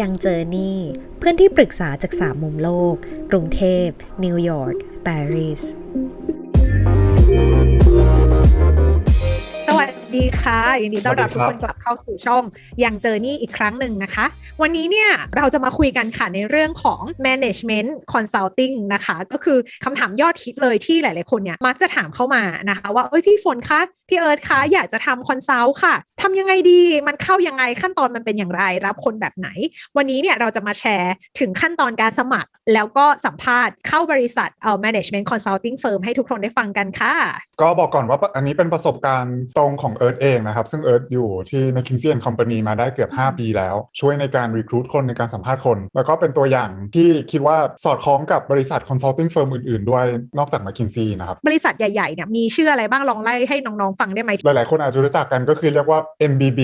ยังเจอนี่ เพื่อนที่ปรึกษาจากสามมุมโลก กรุงเทพ นิวยอร์ก ปารีส สวัสดีค่ะยินดีต้อนรับทุกคนกลับ เข้าสู่ช่องยังเจอนี่อีกครั้งหนึ่งนะคะ วันนี้เนี่ยเราจะมาคุยกันค่ะในเรื่องของ management consulting นะคะ ก็คือคำถามยอดฮิตเลยที่หลายๆคนเนี่ยมักจะถามเข้ามานะคะว่าเอ้ยพี่ฝนคะพี่เอิร์ธคะอยากจะทำคอนซัลท์ค่ะทำยังไงดีมันเข้ายังไงขั้นตอนมันเป็นอย่างไรรับคนแบบไหน วันนี้เนี่ยเราจะมาแชร์ถึงขั้นตอนการสมัคร แล้วก็สัมภาษณ์เข้าบริษัทเอ่อ management consulting firm ให้ทุกคนได้ฟังกันค่ะ ก็บอกก่อนว่าอันนี้เป็นประสบการณ์ตรงของเอิร์ธเองนะครับ ซึ่งเอิร์ธอยู่ที่ McKinsey Company มาได้เกือบ 5 ปีแล้ว ช่วยในการ recruit คนในการสัมภาษณ์คน แล้วก็เป็นตัวอย่างที่คิดว่าสอดคล้องกับบริษัท consulting firm อื่นๆ ด้วยนอกจาก McKinsey นะครับ บริษัทใหญ่ๆเนี่ยมีชื่ออะไรบ้างลองไล่ให้น้องๆฟังได้ไหมหลายๆ คนอาจจะรู้จักกันก็คือเรียกว่า MBB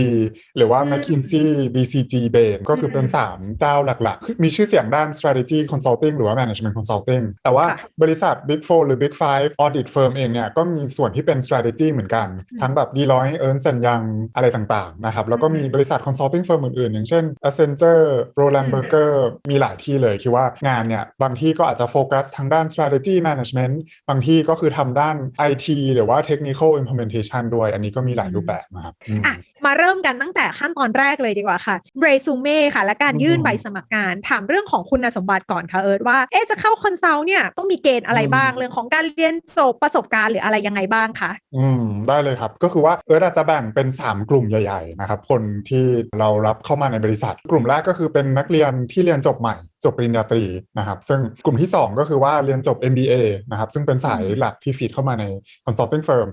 หรือว่าอืม McKinsey BCG Bain ก็คือเป็น 3 เจ้าหลักๆ มีชื่อเสียงด้าน strategy consulting หรือว่า management consulting แต่ว่าค่ะบริษัท Big 4หรือ Big 5 audit firm เองเนี่ยก็มีส่วนที่เป็น strategy เหมือนกันอืมทั้งแบบ Deloitte Ernst Young อะไรต่างๆนะครับ แล้วก็มีบริษัท consulting firm อื่นๆ อย่างเช่น Accenture Roland อืม Berger มีหลายที่เลยคิดว่างานเนี่ยบางที่ก็อาจจะโฟกัสทางด้าน strategy management บางที่ก็คือทำด้าน IT หรือว่า technical implementation ด้วย อันนี้ก็มีหลายรูปแบบนะครับอืมอะมาเริ่มกันตั้งแต่ขั้นตอนแรกเลยดีกว่าค่ะเรซูเม่ค่ะ และการยื่นอืมใบสมัครงาน ถามเรื่องของคุณสมบัติก่อนค่ะเอิร์ธว่าเอ๊ะจะเข้าคอนซัลท์เนี่ยต้องมีเกณฑ์อะไรบ้างอืมเรื่องของการเรียนจบประสบการณ์หรืออะไรยังไงบ้างคะอืมได้เลยครับ ก็คือว่าเอิร์ธอาจจะแบ่งเป็น 3 กลุ่มใหญ่ๆนะครับคนที่เรารับเข้ามาในบริษัท กลุ่มแรกก็คือเป็นนักเรียนที่เรียนจบใหม่ จบปริญญาตรีนะครับ ซึ่งกลุ่มที่ 2 ก็คือว่าเรียนจบ MBA นะครับ ซึ่งเป็นสายหลักที่ฟีดเข้ามาใน consulting firm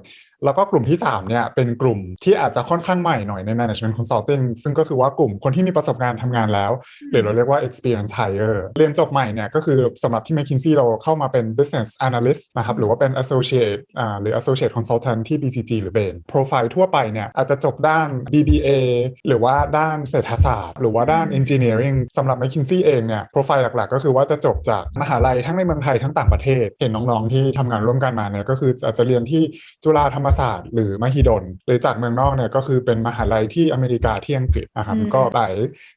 แล้วก็กลุ่มที่3เนี่ยเป็นกลุ่มที่อาจจะค่อนข้างใหม่หน่อยใน management consulting ซึ่งก็คือว่ากลุ่มคนที่มีประสบการณ์ทำงานแล้ว หรือเราเรียกว่า experience hire เรียนจบใหม่เนี่ยก็คือสำหรับที่ McKinsey เราเข้ามาเป็น business analyst นะครับ หรือว่าเป็น associate อ่าหรือ associate consultant ที่ BCG หรือ Bain profile ทั่วไปเนี่ยอาจจะจบด้าน BBA หรือว่าด้านเศรษฐศาสตร์ หรือว่าด้าน engineering สำหรับ McKinsey เองเนี่ย profile หลักๆ ก็คือว่าจะจบจากมหาลัยทั้งในเมืองไทยทั้งต่างประเทศ เห็นน้องๆที่ทำงานร่วมกันมาเนี่ยก็คืออาจจะเรียนที่จุฬาธรรมศาสตร์ หรือมหิดล หรือจากเมืองนอกเนี่ยก็คือเป็นมหาลัยที่อเมริกาที่อังกฤษนะครับอืมก็หลาย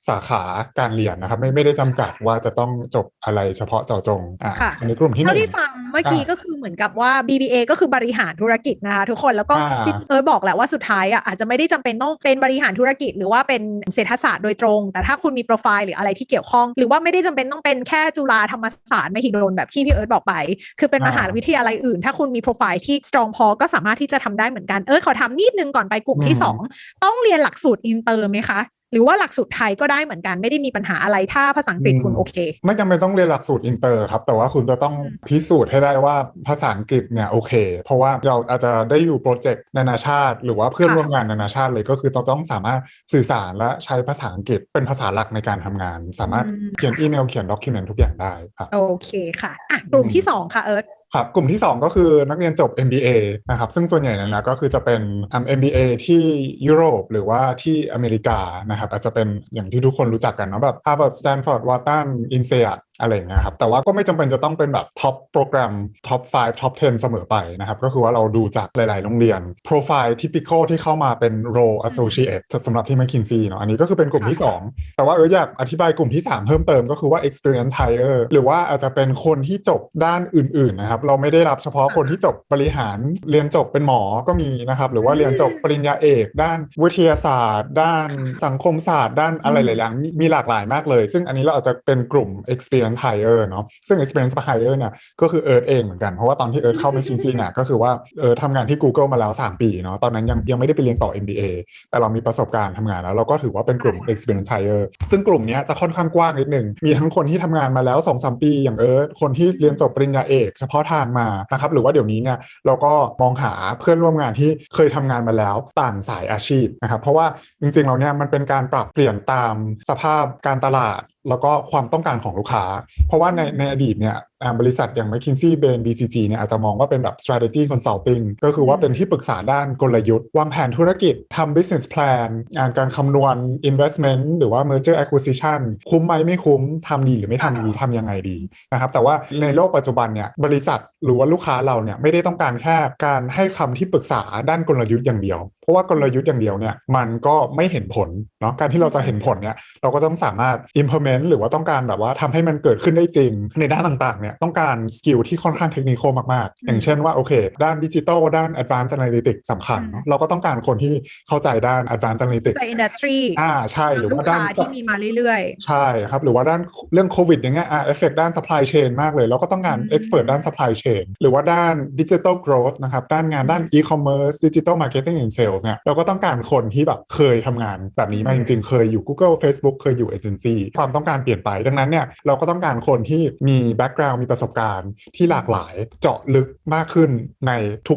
สาขาการเรียนนะครับไม่ไม่ได้จำกัดว่าจะต้องจบอะไรเฉพาะเจาะจงอ่าค่ะอันนี้กลุ่มที่หเท่านึ่งที่ฟังเมื่อกี้อ่าก็คือเหมือนกับว่า BBA ก็คือบริหารธุรกิจนะคะทุกคนแล้วก็อ่าที่เอิร์ธบอกแหละว่าสุดท้ายอะอาจจะไม่ได้จำเป็นต้องเป็นบริหารธุรกิจ หรือว่าเป็นเศรษฐศาสตร์โดยตรง แต่ถ้าคุณมีโปรไฟล์หรืออะไรที่เกี่ยวข้องหรือว่าไม่ได้จำเป็นต้องเป็นแค่จุฬาธรรมศาสตร์มหิดลแบบที่พี่เอิร์ธบอกไป คือเป็นมหาวิทยาลัยอื่น ถ้าคุณมีโปรไฟล์ที่ strong พอก็สามารถที่จะทำได้เหมือนกันเอิร์ธขอทำนิดนึงก่อนไปกลุ่มที่อืมสองต้องเรียนหลักสูตรอินเตอร์ไหมคะ หรือว่าหลักสูตรไทยก็ได้เหมือนกันไม่ได้มีปัญหาอะไรถ้าภาษาอังกฤษคุณโอเค ไม่จำเป็นต้องเรียนหลักสูตรอินเตอร์ครับแต่ว่าคุณจะต้องอืมพิสูจน์ให้ได้ว่าภาษาอังกฤษเนี่ยโอเค เพราะว่าเราอาจจะได้อยู่โปรเจกต์นานาชาติ หรือว่าเพื่อนค่ะร่วมงานนานาชาติเลยก็คือเราต้องสามารถสื่อสารและใช้ภาษาอังกฤษเป็นภาษาหลักในการทำงาน สามารถอืมเขียนอีเมลเขียนด็อกิเมนต์ทุกอย่างได้ครับโอเคค่ะอะกลุ่มที่สองค่ะเอิร์ธ ครับกลุ่มที่ 2 ก็คือนักเรียนจบ MBA นะครับซึ่งส่วนใหญ่นยนะก็คือจะเป็นอ่า MBA ที่ยุโรปหรือว่าที่อเมริกานะครับอาจจะเป็นอย่างที่ทุกคนรู้จักกันเนาะแบบ Harvard Stanford Wharton INSEAD อะไรอย่างเงี้ยครับแต่ว่าก็ไม่จำเป็นจะต้องเป็นแบบท็อปโปรแกรมท็อป 5 ท็อป 10 เสมอไปนะครับ ก็คือว่าเราดูจากหลาย ๆ โรงเรียนโปรไฟล์ทิปิคอลที่เข้ามาเป็น role associate สำหรับที่ McKinsey เนาะอันนี้ก็คือเป็นกลุ่มที่ 2 แต่ว่าเอออยากอธิบายกลุ่มที่ 3 เพิ่มเติมก็คือว่า experience hire หรือว่าอาจจะเป็นคนที่จบด้านอื่น ๆ นะครับ เราไม่ได้รับเฉพาะคนที่จบบริหารเรียนจบเป็นหมอก็มีนะครับ หรือว่าเรียนจบปริญญาเอก ด้านวิทยาศาสตร์ ด้านสังคมศาสตร์ ด้านอะไรหลาย ๆ มีมีหลากหลายมากเลย ซึ่งอันนี้เราอาจจะเป็นกลุ่ม experience hire เนาะซึ่ง experience hire เนี่ยก็คือเอิร์ธเองเหมือนกันเพราะว่าตอนที่เอิร์ธเข้า McKinsey เนี่ยก็คือว่าเออทำงานที่ Google มาแล้ว 3 ปีเนาะตอนนั้นยังยังไม่ได้ไปเรียนต่อ MBA แต่เรามีประสบการณ์ทำงานแล้ว เราก็ถือว่าเป็นกลุ่ม experience hire ซึ่งกลุ่มนี้จะค่อนข้างกว้างนิดนึงมีทั้งคนที่ทำงานมาแล้ว2-3ปี อย่างเอิร์ธคนที่เรียนจบปริญญาเอกเฉพาะทางมานะครับหรือว่าเดี๋ยวนี้เนี่ยเราก็มองหาเพื่อนร่วมงานที่เคยทำงานมาแล้วต่างสายอาชีพนะครับเพราะว่าจริงๆเราเนี่ยมันเป็นการปรับเปลี่ยนตามสภาพการตลาด แล้วก็ความต้องการของลูกค้า เพราะว่าในในอดีตเนี่ยอ่า บริษัทอย่าง McKinsey Bain BCG เนี่ยอาจจะมองว่าเป็นแบบ strategy consulting ก็คือว่าเป็นที่ปรึกษาด้านกลยุทธ์ วางแผนธุรกิจทำ business plan งานการคำนวณ investment หรือว่า merger acquisition คุ้มไหมไม่คุ้มทำดีหรือไม่ทำดีทำยังไงดีนะครับแต่ว่าในโลกปัจจุบันเนี่ยบริษัทหรือว่าลูกค้าเราเนี่ยไม่ได้ต้องการแค่การให้คำที่ปรึกษาด้านกลยุทธ์อย่างเดียว เพราะว่ากลยุทธ์อย่างเดียวเนี่ยมันก็ไม่เห็นผลเนาะการที่เราจะเห็นผลเนี่ยเราก็ต้องสามารถ implement หรือว่าต้องการแบบว่าทำให้มันเกิดขึ้นได้จริงในด้านต่างๆเนี่ยต้องการสกิลที่ค่อนข้างเทคนิคมากๆ อย่างเช่นว่าโอเค ด้านดิจิทัลด้าน advanced analytics สำคัญเนอะเราก็ต้องการคนที่เข้าใจด้าน advanced analytics ใจอินดัสทรีอ่าใช่หรือลูว่ากด้านค้าที่มีมาเรื่อยใช่ครับ หรือว่าด้านเรื่องโควิดอย่างเงี้ยอ่าเอฟเฟกด้าน supply chain มากเลย เราก็ต้องการอืม expert ด้าน supply chain หรือว่าด้าน digital growth นะครับด้านงานด้าน e-commerce digital marketing and sales เนี่ยเราก็ต้องการคนที่แบบเคยทำงานแบบนี้มาจริงๆ เคยอยู่ Google Facebook เคยอยู่เอเจนซี่ความต้องการเปลี่ยนไปดังนั้นเนี่ยเราก็ต้องการคนที่มี background มีประสบการณ์ที่หลากหลายเจาะลึกมากขึ้นใน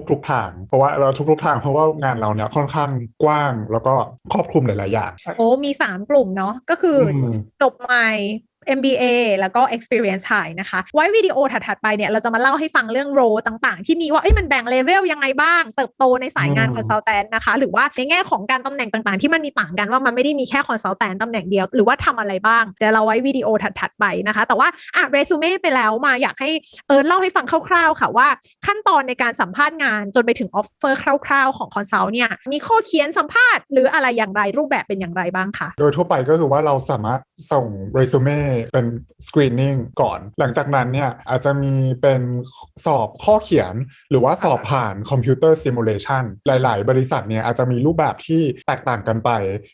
ทุกๆทาง เพราะว่าเราทุกๆทางเพราะว่างานเราเนี่ยค่อนข้างกว้างแล้วก็ครอบคลุมหลายๆอย่างๆโอ้มี 3 กลุ่มเนาะก็คืออมจบใหม่ MBA แล้วก็ Experience High นะคะ ไว้วิดีโอถัด ๆ ไปเนี่ย เราจะมาเล่าให้ฟังเรื่องโรต่างๆ ที่มีว่าเอ้ยมันแบ่งเลเวลยังไงบ้าง เติบโตในสายงานอืมคอนซัลแทนนะคะ หรือว่าในแง่ของการตำแหน่งต่างๆ ที่มันมีต่างกันว่ามันไม่ได้มีแค่คอนซัลแทนตำแหน่งเดียว หรือว่าทำอะไรบ้าง เดี๋ยวเราไว้วิดีโอถัดๆไปนะคะ แต่ว่าอะเรซูเม่ไปแล้วมาอยากให้เอิร์ธเล่าให้ฟังคร่าวๆ ค่ะว่า ขั้นตอนในการสัมภาษณ์งานจนไปถึงออฟเฟอร์คร่าวๆ ของคอนซัลเนี่ยมีข้อเขียนสัมภาษณ์หรืออะไรอย่างไรรูปแบบเป็นอย่างไรบ้างคะโดยทั่วไปก็คือว่าเราสามารถส่งเรซูเม่เป็น screening ก่อน หลังจากนั้นเนี่ยอาจจะมีเป็นสอบข้อเขียน หรือว่าสอบผ่านคอมพิวเตอร์ซิมูเลชันหลาย ๆ บริษัทเนี่ยอาจจะมีรูปแบบที่แตกต่างกันไป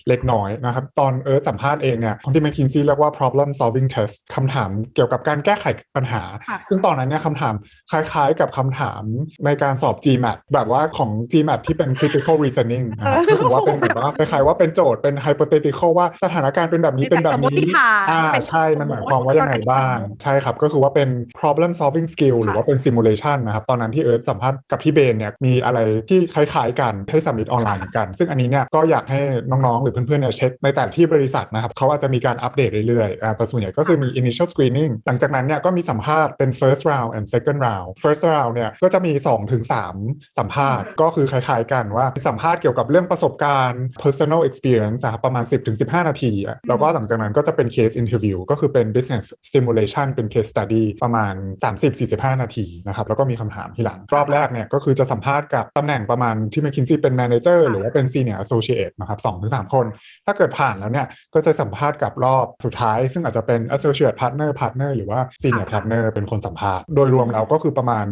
เล็กน้อยนะครับ ตอนเอิร์ธสัมภาษณ์เองเนี่ยคนที่ McKinsey เรียกว่า problem solving test คำถามเกี่ยวกับการแก้ไขปัญหาค่ะซึ่งตอนนั้นเนี่ยคำถามคล้าย ๆ กับคำถามในการสอบ GMAT แบบว่าของ GMAT ที่เป็น critical reasoning นะครับก็คือว่าเป็นแบบว่าคล้ายๆว่าเป็นโจทย์เป็น hypothetical ว่าสถานการณ์เป็นแบบนี้เป็เป็นนแบแบบบสมมตินี้ฐานอ่าเป็นใช่มันหมายความว่ายังไงสมมุติบ้าง ใช่ครับ ก็คือว่าเป็น problem solving skill หรือว่าเป็น simulation นะครับ ตอนนั้นที่เอิร์ธสัมภาษณ์กับพี่เบนเนี่ยมีอะไรที่คล้ายๆกันให้สมิธออนไลน์เหมือนกัน ซึ่งอันนี้เนี่ยก็อยากให้น้องๆ หรือเพื่อนๆเนี่ยเช็คในแต่ละที่บริษัทนะครับเขาอาจจะมีการอัปเดตเรื่อยๆอ่าแต่ส่วนใหญ่ก็คือมี initial screening หลังจากนั้นเนี่ยก็มีสัมภาษณ์เป็น first round and second round first round เนี่ยก็จะมี2-3สัมภาษณ์ก็คือคล้ายๆ กันว่าสัมภาษณ์เกี่ยวกับเรื่องประสบการณ์ personal experience อะครับประมาณ 10-15 นาทีอะแล้วก็หลังจากนั้นก็จะเป็น case interview ก็คือเป็น business stimulation เป็น case study ประมาณ 30-45 นาทีนะครับ แล้วก็มีคำถามทีหลัง รอบแรกเนี่ยก็คือจะสัมภาษณ์กับตำแหน่งประมาณที่ McKinsey เป็น manager หรือว่าเป็น senior associate นะครับ2-3 คน ถ้าเกิดผ่านแล้วเนี่ย ก็จะสัมภาษณ์กับรอบสุดท้าย ซึ่งอาจจะเป็น associate partner partner หรือว่า senior ค่ะ partner เป็นคนสัมภาษณ์ โดยรวมแล้วก็คือประมาณ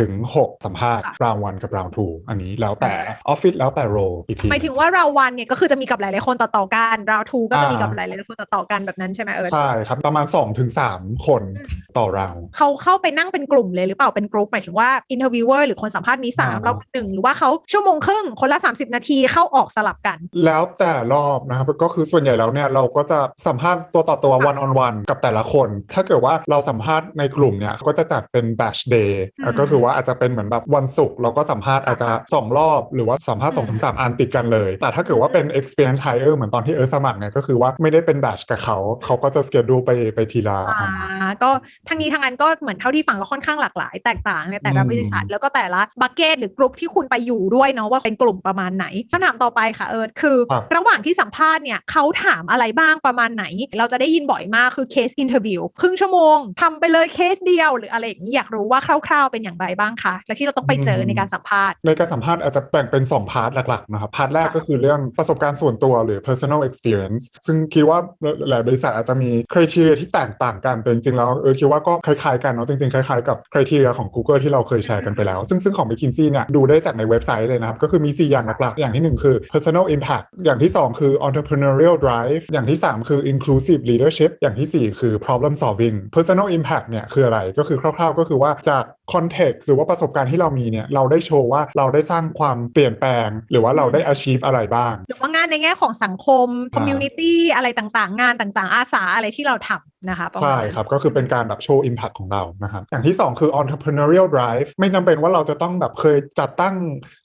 4-6 สัมภาษณ์ round 1 กับ round 2 อันนี้แล้วแต่ office แล้วแต่ role อีกทีหมายถึงว่าเราวันเนี่ยก็คือจะมีกับหลายๆคนต่อๆกันราวทูก็จะมีกับอ่าหลายๆคนต่อๆกันแบบนั้นใช่ไหมเอิร์ธใช่ครับ ประมาณ 2-3 คนต่อ round เขาเข้าไปนั่งเป็นกลุ่มเลยหรือเปล่าเป็นกลุ่มหมายถึงว่าอินเทอร์วิวเวอร์หรือคนสัมภาษณ์มีสามอ่าเราหนึ่งหรือว่าเขาชั่วโมงครึ่งคนละ 30 นาทีเข้าออกสลับกัน แล้วแต่รอบนะครับก็คือส่วนใหญ่แล้วเนี่ยเราก็จะสัมภาษณ์ตัวต่อตัวค่ะ one on one กับแต่ละคน ถ้าเกิดว่าเราสัมภาษณ์ในกลุ่มเนี่ยก็จะจัดเป็น batch day อืมอะก็คือว่าอาจจะเป็นเหมือนแบบวันศุกร์เราก็สัมภาษณ์อาจจะ 2 รอบหรือว่าสัมภาษณ์อื2มถึง3อันติดกันเลย แต่ถ้าเกิดว่าเป็น experience hire เหมือนตอนที่เออสมัครเนี่ยก็คือว่าไม่ได้เป็น batch กับเขาเขาก็จะ schedule ไปไปทีละอ่าอันก็ทั้งนี้ทั้งนั้นก็เหมือนเท่าที่ฟังก็ค่อนข้างหลากหลาย แตกต่างในแต่ละอืมบริษัท แล้วก็แต่ละบัคเก็ตหรือกลุ่มที่คุณไปอยู่ด้วยเนาะว่าเป็นกลุ่มประมาณไหนคำถามต่อไปค่ะเอิร์ธคือครับระหว่างที่สัมภาษณ์เนี่ยเขาถามอะไรบ้างประมาณไหน เราจะได้ยินบ่อยมากคือเคสอินเทอร์วิวครึ่งชั่วโมงทำไปเลยเคสเดียว หรืออะไรอย่างนี้อยากรู้ว่าคร่าวๆเป็นอย่างไรบ้างคะและที่เราต้องไปเจอในการสัมภาษณ์ในการสัมภาษณ์อาจจะแบ่งเป็น2พาร์ทหลักๆนะครับพาร์ทแรกก็คือเรื่องประสบการณ์ส่วนตัวหรือ personal experience ซึ่งคิดว่าหลายบริษัทอาจจะมีค riteria ที่แตกต่างกันแต่จริงๆแล้วเออคิดว่าก็คล้ายๆกันเนาะจริงๆคล้ายๆกับค riteria ของ Google ที่เราเคยแชร์กันไปแล้ว ซึ่งซึ่งของ McKinsey เนี่ยดูได้จากในเว็บไซต์เลยนะครับ ก็คือมี 4 อย่างหลักๆ อย่างทีหนึ่1 คือ personal impact อย่างที่ 2 คือ entrepreneurial drive อย่างที่ 3 คือ inclusive leadership อย่างทีสี่4 คือ problem solving personal impact เนี่ยคืออะไรก็คือคร่าวๆ ก็คือว่าจาก context หรือว่าประสบการณ์ที่เรามีเนี่ยเราได้โชว์ว่าเราได้สร้างความเปลี่ยนแปลง หรือว่าเราได้ achieve อะไรบ้าง หรือว่างานในแง่ของสังคมอ่า community อะไรต่างๆ งานต่างๆ อาสาอะไรที่เราทนะคะประมาใช่ณนั้นครับ ก็คือเป็นการแบบโชว์ Impact ของเรานะครับอย่างที่ 2 คือ entrepreneurial drive ไม่จำเป็นว่าเราจะต้องแบบเคยจัดตั้ง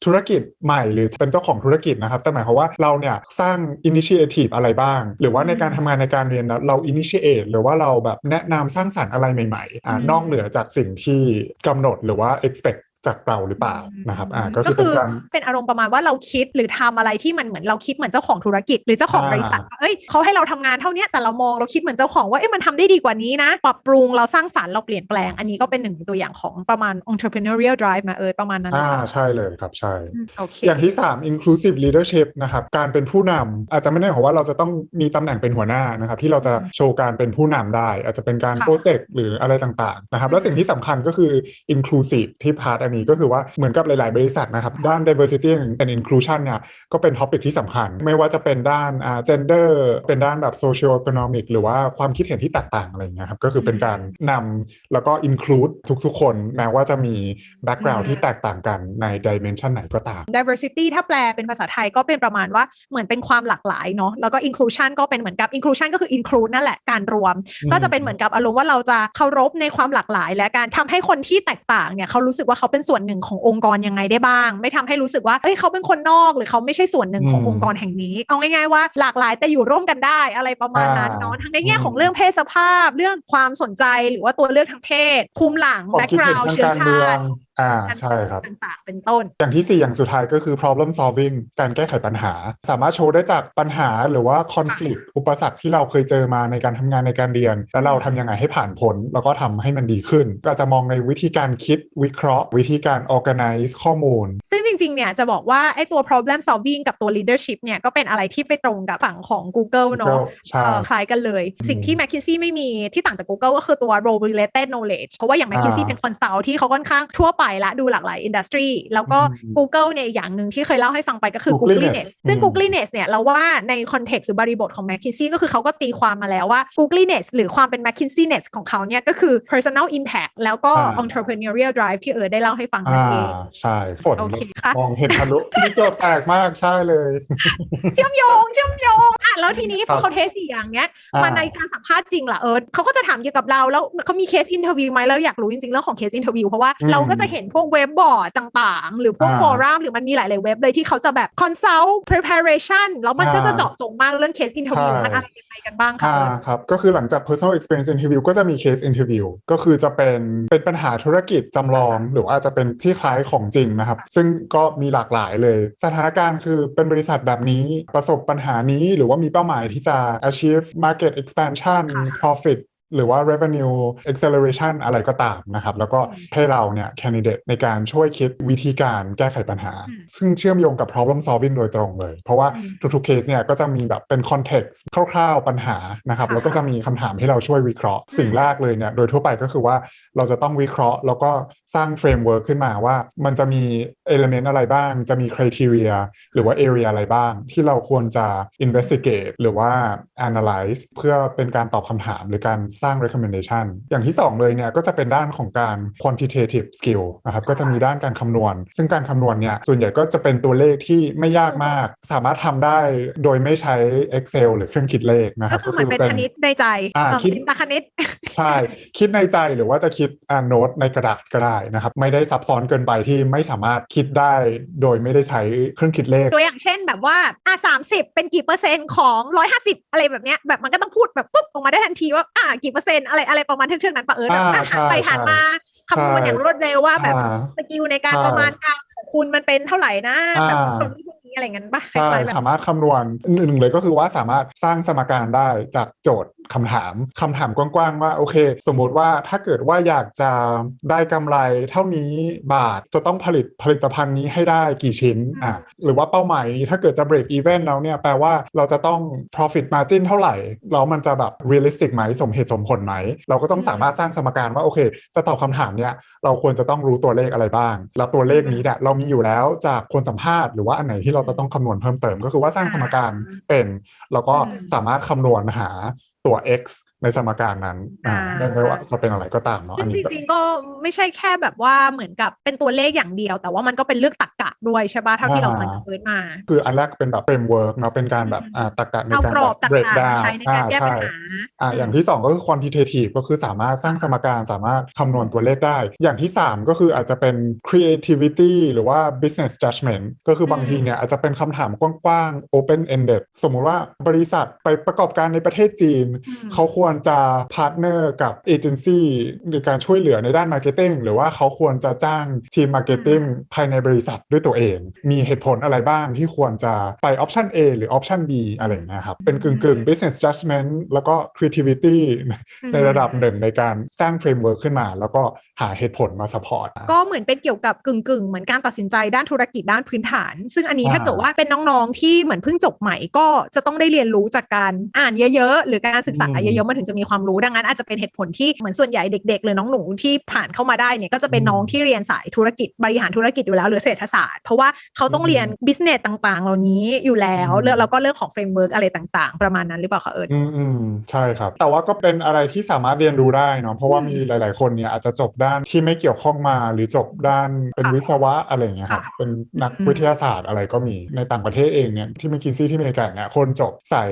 ธุรกิจใหม่ หรือเป็นเจ้าของธุรกิจนะครับ แต่หมายความว่าเราเนี่ยสร้าง initiative อะไรบ้าง หรือว่าในการทำงานในการเรียนนะเรา initiate หรือว่าเราแบบแนะนำสร้างสรรค์อะไรใหม่ๆอ่านอกเหนือจากสิ่งที่กำหนดหรือว่า expect จากเราหรือเปล่านะครับอ่าก็คือเป็นการเป็นอารมณ์ประมาณว่าเราคิดหรือทำอะไรที่มันเหมือนเราคิดเหมือนเจ้าของธุรกิจ หรือเจ้าของอ่าบริษัทว่าเอ้ยเขาให้เราทำงานเท่าเนี้ยแต่เรามองเราคิดเหมือนเจ้าของว่าเอ้ยมันทำได้ดีกว่านี้นะ ปรับปรุงเราสร้างสรรค์เราเปลี่ยนแปลง อันนี้ก็เป็นหนึ่งในตัวอย่างของประมาณ entrepreneurial drive มาเออประมาณนั้นอ่านะคะใช่เลยครับใช่อืมโอเคอย่างที่ 3 inclusive leadership นะครับการเป็นผู้นำอาจจะไม่ได้ของว่าเราจะต้องมีตำแหน่งเป็นหัวหน้านะครับที่เราจะโชว์การเป็นผู้นำได้ อาจจะเป็นการค่ะโปรเจกต์หรืออะไรต่างๆนะครับแล้วสิ่งที่สำคัญก็คือ inclusive ที่พาร์ทอันนี้ก็คือว่าเหมือนกับหลาย ๆ บริษัทนะครับ ด้าน diversity and inclusion เนี่ยก็เป็นท็อปิกที่สำคัญ ไม่ว่าจะเป็นด้านอ่า gender เป็นด้านแบบ socio economic หรือว่าความคิดเห็นที่แตกต่างอะไรอย่างเงี้ยครับก็คือเป็นการนำแล้วก็ include ทุก ๆ คน แม้ว่าจะมี background ที่แตกต่างกันใน dimension ไหนก็ตาม diversity ถ้าแปลเป็นภาษาไทยก็เป็นประมาณว่าเหมือนเป็นความหลากหลายเนาะแล้วก็ inclusion ก็เป็นเหมือนกับ inclusion ก็คือ include นั่นแหละการรวมอืมก็จะเป็นเหมือนกับอารมณ์ว่าเราจะเคารพในความหลากหลาย และการทำให้คนที่แตกต่างเนี่ยเขารู้สึกว่าเขาเป็นส่วนหนึ่งขององค์กรยังไงได้บ้าง ไม่ทำให้รู้สึกว่าเอ้ยเขาเป็นคนนอกหรือเขาไม่ใช่ส่วนหนึ่งของอืมองค์กรแห่งนี้ เอาง่ายๆว่าหลากหลายแต่อยู่ร่วมกันได้อะไรประมาณนั้นเนาะอ่าทั้งในแง่อืมของเรื่องเพศสภาพ เรื่องความสนใจหรือว่าตัวเลือกทางเพศภูมิหลังความคิดเห็น background ทางเชื้อการเมืชาองติ อ่าใช่ครับต่างๆเป็นต้น อย่างที่ 4 อย่างสุดท้ายก็คือ problem solving การแก้ไขปัญหา สามารถโชว์ได้จากปัญหาหรือว่า conflict อุปสรรคที่เราเคยเจอมาในการทำงานในการเรียน แล้วเราทำยังไงให้ผ่านพ้นแล้วก็ทำให้มันดีขึ้น ก็จะมองในวิธีการคิดวิเคราะห์ วิธีการ organize ข้อมูล ซึ่งจ ริงๆเนี่ยจะบอกว่าไอ้ตัว problem solving กับตัว leadership เนี่ยก็เป็นอะไรที่ไปตรงกับฝั่งของ Google เนอะ Google ใช่เอ่อคล้ายกันเลยอืมสิ่งที่ McKinsey ไม่มีที่ต่างจาก Google ก็คือตัว role related knowledge เพราะว่าอย่าง McKinsey อ่าเป็น consult ที่เขาค่อนข้างทั่วไปและดูหลากหลาย industry แล้วก็อืม Google เนี่ยอย่างหนึ่งที่เคยเล่าให้ฟังไปก็คือ Googliness Googliness ซึ่งอืม Googliness เนี่ยเราว่าใน context หรือบริบทของ McKinsey ก็คือเขาก็ตีความมาแล้วว่า Googliness หรือความเป็น McKinseyness ของเขาเนี่ยก็คือ personal impact แล้วก็อ่า entrepreneurial drive ที่เออได้เล่าให้ฟังนั่อ่านเองใช่ ฝนโอเคค่ะมองเห็นทะลุนี่โจทย์แตกมากใช่เลย เชื่อมโยงเชื่อมโยงอะแล้วทีนี้พครัอบเขาเทสสี่อย่างเนี้ยอ่ามาในการสัมภาษณ์จริงล่ะเออเขาก็จะถามเกี่ยวกับเราแล้วเขามีเคสอินเทอร์วิวไหมแล้วอยากรู้จริงๆเรื่องของเคสอินเทอร์วิวเพราะว่าอืมเราก็จะเห็นพวกเว็บบอร์ดต่างๆ หรือพวกอ่าฟอรัมหรือมันมีหลายๆเว็บเลยที่เขาจะแบบ consult preparation แล้วมันก็จะอ่าเจาะจงมากเรื่องเคสอินเทอร์วิวใช่ มันอะไรยังไง กันบ้างคะอ่าครับ ก็คือหลังจาก personal experience interview ก็จะมี case interview ก็คือจะเป็นเป็นปัญหาธุรกิจจำลอง หรือว่าอาจจะเป็นที่คล้ายของจริงนะครับ ซึ่งก็มีหลากหลายเลย สถานการณ์คือเป็นบริษัทแบบนี้ประสบปัญหานี้ หรือว่ามีเป้าหมายที่จะ achieve market expansion ค่ะ profit หรือว่า revenue acceleration อะไรก็ตามนะครับ แล้วก็ให้เราเนี่ย candidate ในการช่วยคิดวิธีการแก้ไขปัญหาอืมซึ่งเชื่อมโยงกับ problem solving โดยตรงเลย เพราะว่าอืมทุกๆเคสเนี่ยก็จะมีแบบเป็น context คร่าวๆปัญหานะครับค่ะแล้วก็จะมีคำถามให้เราช่วยวิเคราะห์ สิ่งแรกเลยเนี่ย โดยทั่วไปก็คือว่าเราจะต้องวิเคราะห์ แล้วก็สร้าง framework ขึ้นมาว่ามันจะมี element อะไรบ้าง จะมี criteria หรือว่า area อะไรบ้าง ที่เราควรจะ investigate หรือว่า analyze เพื่อเป็นการตอบคำถามหรือการสร้าง recommendation อย่างที่สองเลยเนี่ยก็จะเป็นด้านของการ quantitative skill นะครับก็จะมีด้านการคำนวณ ซึ่งการคำนวณเนี่ยส่วนใหญ่ก็จะเป็นตัวเลขที่ไม่ยากมาก สามารถทำได้โดยไม่ใช้ Excel หรือเครื่องคิดเลขนะคก็รับคือเหมือนเป็นคณิตในใจอ่าเอ่อคิดจินตคณิตใช่ คิดในใจหรือว่าจะคิดอ่าโน้ตในกระดาษก็ได้นะครับไม่ได้ซับซ้อนเกินไปที่ไม่สามารถคิดได้โดยไม่ได้ใช้เครื่องคิดเลขตัวอย่างเช่นแบบว่าอะสามสิบเป็นกี่เปอร์เซ็นต์ของร้อยห้าสิบอะไรแบบเนี้ยแบบมันก็ต้องพูดแบบปุ๊บออกมาได้ทันทีว่าอะกี่เปอร์เซ็นต์อะไรอะไรประมาณเทื่องๆนั้นปะเออแบบอ่าอะหันไปใช่หันมาคำนวณใช่อย่างรวดเร็วว่าแบบอ่าสกิลในการใช่ประมาณการของคุณมันเป็นเท่าไหร่นะอ่าแบบตรงนี้พวกนี้อะไรเงี้ยปะใช่คล้ายๆแบบสามารถคำนวณหนึ่งเลยก็คือว่าสามารถสร้างสมการได้จากโจทย์ คำถามคำถามกว้างๆว่าโอเค สมมุติว่าถ้าเกิดว่าอยากจะได้กำไรเท่านี้บาทจะต้องผลิตผลิตภัณฑ์นี้ให้ได้กี่ชิ้นอะหรือว่าเป้าหมายนี้ถ้าเกิดจะ break even แล้วเนี่ยแปลว่าเราจะต้อง profit margin เท่าไหร่แล้วมันจะแบบ realistic ไหมสมเหตุสมผลไหม เราก็ต้องสามารถสร้างสมการว่าโอเค จะตอบคำถามเนี่ยเราควรจะต้องรู้ตัวเลขอะไรบ้าง แล้วตัวเลขนี้เนี่ยเรามีอยู่แล้วจากคนสัมภาษณ์หรือว่าอันไหนที่เราจะต้องคำนวณเพิ่มเติม ก็คือว่าสร้างสมการเป็น แล้วก็สามารถคำนวณหา ตัว x ในสมการนั้นอ่าอ่าไม่ว่าจะเป็นอะไรก็ตามเนาะอัซึ่นงนี้จริงๆก็ไม่ใช่แค่แบบว่าเหมือนกับเป็นตัวเลขอย่างเดียว แต่ว่ามันก็เป็นเรื่องตรรกะด้วยใช่ปะเท่าที่เราฟังจากเอิร์ธมา คืออันแรกเป็นแบบเฟรมเวิร์กเนาะเป็นการแบบอืมอ่าตรรกะในเอาการกรอบแบบ break ต่างๆ down มาใช้ในการแก้ปัญอ่าหาใช่อ่าอย่างที่สองก็คือ quantitative ก็คือสามารถสร้างสมการสามารถคำนวณตัวเลขได้ อย่างที่สามก็คืออาจจะเป็น creativity หรือว่า business judgment ก็คือบางทีเนี่ยอาจจะเป็นคำถามกว้างๆ open ended สมมุติว่าบริษัทไปประกอบการในประเทศจีนอืมเขาควรจะพาร์ทเนอร์กับเอเจนซี่ในการช่วยเหลือในด้านมาร์เก็ตติ้งหรือว่าเขาควรจะจ้างทีมมาร์เก็ตติ้งภายในบริษัทด้วยตัวเอง มีเหตุผลอะไรบ้างที่ควรจะไปออปชัน A หรือออปชัน B อะไรอย่างเงี้ยครับเป็นกึ่งกึ่งๆ business judgment แล้วก็ creativity ในระดับหนึ่งในการสร้างเฟรมเวิร์กขึ้นมา แล้วก็หาเหตุผลมา support ก็เหมือนเป็นเกี่ยวกับกึ่งกึ่งๆเหมือนการตัดสินใจด้านธุรกิจด้านพื้นฐาน ซึ่งอันนี้อ่าถ้าเกิดว่าเป็นน้องๆที่เหมือนเพิ่งจบใหม่ก็จะต้องได้เรียนรู้จากการอ่านเยอะๆ หรือการศึกษาอืมเยอะๆมันถึงจะมีความรู้ดังนั้นอาจจะเป็นเหตุผลที่เหมือนส่วนใหญ่เด็กๆหรือน้องหนูที่ผ่านเข้ามาได้เนี่ยก็จะเป็นอืมน้องที่เรียนสายธุรกิจบริหารธุรกิจอยู่แล้วหรือเศรษฐศาสตร์ เพราะว่าเขาต้องเรียน business ต่างๆ เหล่านี้อยู่แล้วอืมแล้วแล้วก็เรื่องของเฟรมเวิร์กอะไรต่างๆ ประมาณนั้นหรือเปล่าคะเอิร์ธอืมอืมใช่ครับ แต่ว่าก็เป็นอะไรที่สามารถเรียนรู้ได้เนาะเพราะว่าอืมมีหลาย ๆ คนเนี่ยอาจจะจบด้านที่ไม่เกี่ยวข้องมาหรือจบด้านเป็นค่ะวิศวะอะไรอย่างเงี้ยครับค่ะเป็นนักอืมวิทยาศาสตร์อะไรก็มีในต่างประเทศเองเนี่ยที่ม c คินซี่ที่อเมริกาเนี่ยคนจบสาย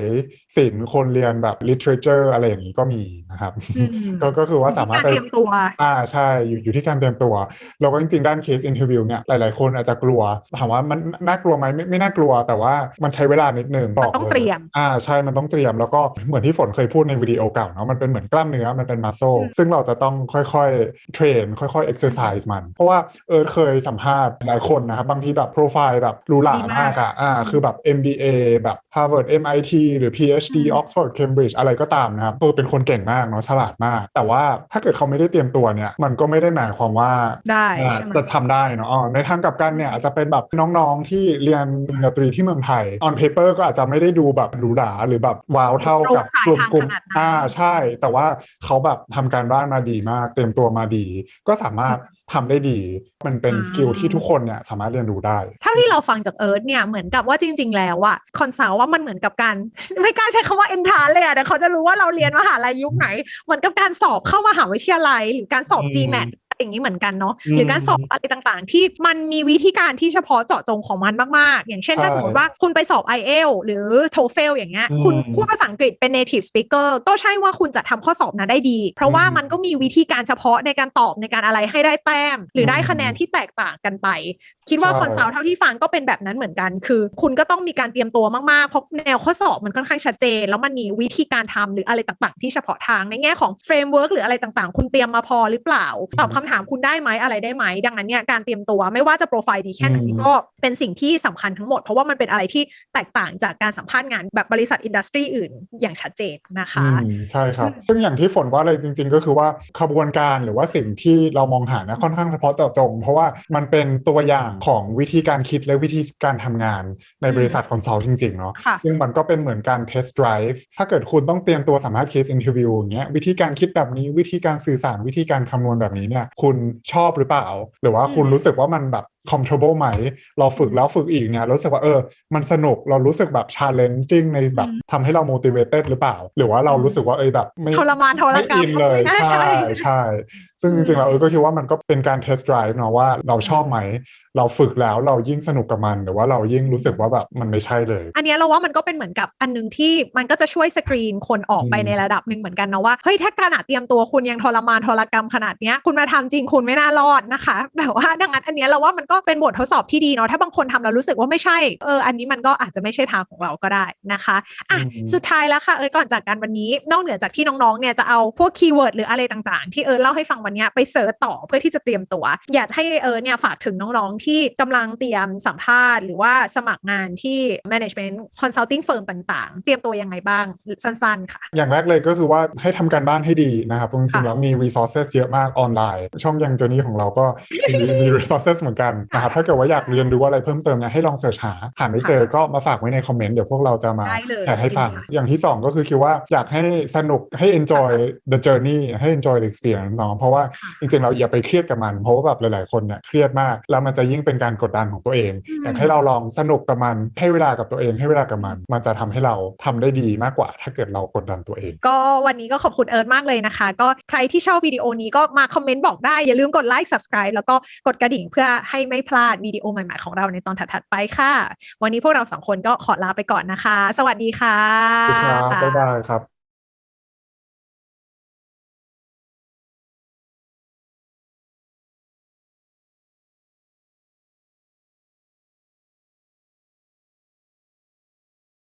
ศิลป์คนเรียนแบบ literature อะไรอย่างนี้ก็มีนะครับอืมก็ก็คือว่าสามารถการเตรียมตัวอ่าใช่อยู่อยู่ที่การเตรียมตัวแล้วก็จริงๆ ด้านเคสอินเทอร์วิวเนี่ยหลายๆ คนอาจจะกลัว ถามว่ามันน่ากลัวไหมไม่ไม่น่ากลัวแต่ว่ามันใช้เวลานิดนึงมันต้องบกลเตรียมอ่าใช่มันต้องเตรียมแล้วก็เหมือนที่ฝนเคยพูดในวิดีโอเก่าเนาะมันเป็นเหมือนกล้ามเนื้อมันเป็นมัสโซอืมซึ่งเราจะต้องค่อยๆเทรนค่อยๆเอ็กซ์ไซส์มัน เพราะว่าเอิร์ธเคยสัมภาษณ์หลายคนนะครับบางทีแบบโปรไฟล์แบบหรูหรามากอะอ่าคือแบบ MBA แบบ Harvard MIT หรือ PhD อืม Oxford Cambridge อะไรก็ตามนะครับเออเป็นคนเก่งมากเนาะฉลาดมาก แต่ว่าถ้าเกิดเขาไม่ได้เตรียมตัวเนี่ยมันก็ไม่ได้หมายความว่าได้อ่าใช่ไหมจะทำได้เนาะอ๋อในทางกลับกันเนี่ยอาจจะเป็นแบบน้องๆที่เรียนปริญญาตรีที่เมืองไทย on paper ก็อาจจะไม่ได้ดูแบบหรูหราหรือแบบว้าวเท่ากับสายกลุ่มทางกลุ่มขนาดนั้นอ่าใช่ แต่ว่าเขาแบบทำการบ้านมาดีมาก เตรียมตัวมาดี ก็สามารถ ทำได้ดี มันเป็นอ่าสกิลที่ทุกคนเนี่ยสามารถเรียนรู้ได้ เท่าที่เราฟังจากเอิร์ธเนี่ยเหมือนกับว่าจริง ๆ แล้วอะคอนซัลท์ว่ามันเหมือนกับการ ไม่กล้าใช้คำว่าเอนทรานเลยอะแต่เขาจะรู้ว่าเราเรียนมหาลัยยุคไหน เหมือนกับการสอบเข้ามหาวิทยาลัยหรือการสอบอืม GMAT อย่างนี้เหมือนกันเนาะอืมหรือการสอบอะไรต่างๆ ที่มันมีวิธีการที่เฉพาะเจาะจงของมันมากๆ อย่างเช่นถ้าใช่สมมติว่าคุณไปสอบ i อ l หรือ TOEFL อย่างเงี้ยอืมคุณพูดภาษาอังกฤษเป็น native speaker ก็ใช่ว่าคุณจะทำข้อสอบนั้นได้ดี เพราะว่าอืมมันก็มีวิธีการเฉพาะในการตอบในการอะไรให้ได้แต้ม หรือได้อืมคะแนนที่แตกต่างกันไป คิดว่าใช่คอนซัลท์เท่าที่ฟังก็เป็นแบบนั้นเหมือนกัน คือ คุณก็ต้องมีการเตรียมตัวมากๆเพราะแนวข้อสอบมันค่อนข้างชัดเจน แล้วมันมีวิธีการทำหรืออะไรต่างๆ ที่เฉพาะทางในแง่ของเฟรมเวิร์กหรืออะไรต่างๆ คุณเตรียมมาพอหรือเปล่าตอบคำถามคุณได้ไหมอะไรได้ไหม ดังนั้นเนี่ยการเตรียมตัวไม่ว่าจะโปรไฟล์ดีแค่ไหนอืมก็เป็นสิ่งที่สำคัญทั้งหมด เพราะว่ามันเป็นอะไรที่แตกต่างจากการสัมภาษณ์งานแบบบริษัทอินดัสทรีอื่นอย่างชัดเจนนะคะอืมใช่ครับ ซึ่งอย่างที่ฝนว่าเลยจริง ๆ ก็คือว่าขบวนการหรือว่าสิ่งที่เรามองหาเนี่ยค่อนข้างเฉพาะเจาะจง เพราะว่ามันเป็นตัวอย่างของวิธีการคิดและวิธีการทำงานในบริษัทคอนซัลท์จริงๆเนาะค่ะซึ่งมันก็เป็นเหมือนการ test drive ถ้าเกิดคุณต้องเตรียมตัวสัมภาษณ์ case interview อย่างเงี้ยวิธีการคิดแบบนี้วิธีการสื่อสารวิธีการคำนวณแบบนี้เนี่ยคุณชอบหรือเปล่า หรือว่าคุณอืมรู้สึกว่ามันแบบ comfortable ไหม เราฝึกแล้วฝึกอีกเนี่ยรู้สึกว่าเออ มันสนุกเรารู้สึกแบบ challenging ในแบบทำให้เรา motivated หรือเปล่า หรือว่าเรารู้สึกว่าเออแบบไม่ทรมานทรไม่กรรมอินเลยไม่น่าใช่ใช่ใช่ ซึ่งจริงๆแล้วเออก็คิดว่ามันก็เป็นการ test drive เนาะว่าเราชอบไหม เราฝึกแล้วเรายิ่งสนุกกับมัน หรือว่าเรายิ่งรู้สึกว่าแบบมันไม่ใช่เลย อันเนี้ยเราว่ามันก็เป็นเหมือนกับอันหนึงที่มันก็จะช่วยสกรีนคนออกไปอืมในระดับหนึ่งเหมือนกันนะว่าเฮ้ยถ้าขนาดเตรียมตัวคุณยังทรมานทรกรรมขนาดเนี้ยคุณมาทำจริงคุณไม่น่ารอดนะคะแบบว่าดังนั้นอันเนี้ยเราว่ามันก็เป็นบททดสอบที่ดีเนาะถ้าบางคนทำแล้วรู้สึกว่าไม่ใช่เอออันนี้มันก็อาจจะไม่ใช่ทางของเราก็ได้นะคะอะอืมสุดท้ายแล้วค่ะเอยก่อนจากกันวันนี้นอกเหนือจากที่น้องๆเนี่ยจะเอาพวกคีย์เวิร์ดหรืออะไรต่างๆ ที่เออเล่าให้ฟังวันเนี้ยไปเสิร์ชต่อเพื่อที่จะเตรียมตัว อยากให้เออเนี่ยฝากถึงน้องๆที่กำลังเตรียมสัมภาษณ์หรือว่าสมัครงานที่ management consulting firm ต่าง ๆ เตรียมตัวยังไงบ้างสั้นๆค่ะ อย่างแรกเลยก็คือว่าให้ทำการบ้านให้ดีนะครับจริงๆค่ะแล้วมี resources เยอะมากออนไลน์ ช่องยังเจอนี่ของเราก็มีมี resources เหมือนกันนะครับถ้าเกิดว่าอยากเรียนรู้อะไรเพิ่มเติมเนี่ยให้ลองเสิร์ชหาหาไม่เจอก็มาฝากไว้ในคอมเมนต์เดี๋ยวพวกเราจะมาได้เลยแชร์ให้ฟังจริงค่ะอย่างที่ 2 ก็คือคิดว่าอยากให้สนุกให้ enjoy the journey ให้ enjoy the experience เนาะเพราะว่าค่ะจริงๆเราอย่าไปเครียดกับมัน เพราะว่าแบบหลายๆคนเนี่ยเครียดมาก แล้วมันจะยิ่งเป็นการกดดันของตัวเองอืมอยากให้เราลองสนุกกับมันให้เวลากับตัวเองให้เวลากับมัน มันจะทำให้เราทำได้ดีมากกว่า ถ้าเกิดเรากดดันตัวเอง ก็วันนี้ก็ขอบคุณเอิร์ธมากเลยนะคะ ก็ใครที่ชอบวิดีโอนี้ก็มาคอมเมนต์บอกได้อย่าลืมกดไลค์ subscribe แล้วก็กดกระดิ่งเพื่อให้ไไม่พลาดวิดีโอใหม่ๆของเราในตอนถัดๆไปค่ะ วันนี้พวกเราสองคนก็ขอลาไปก่อนนะคะ สวัสดีค่ะครับบ๊ายบายครับ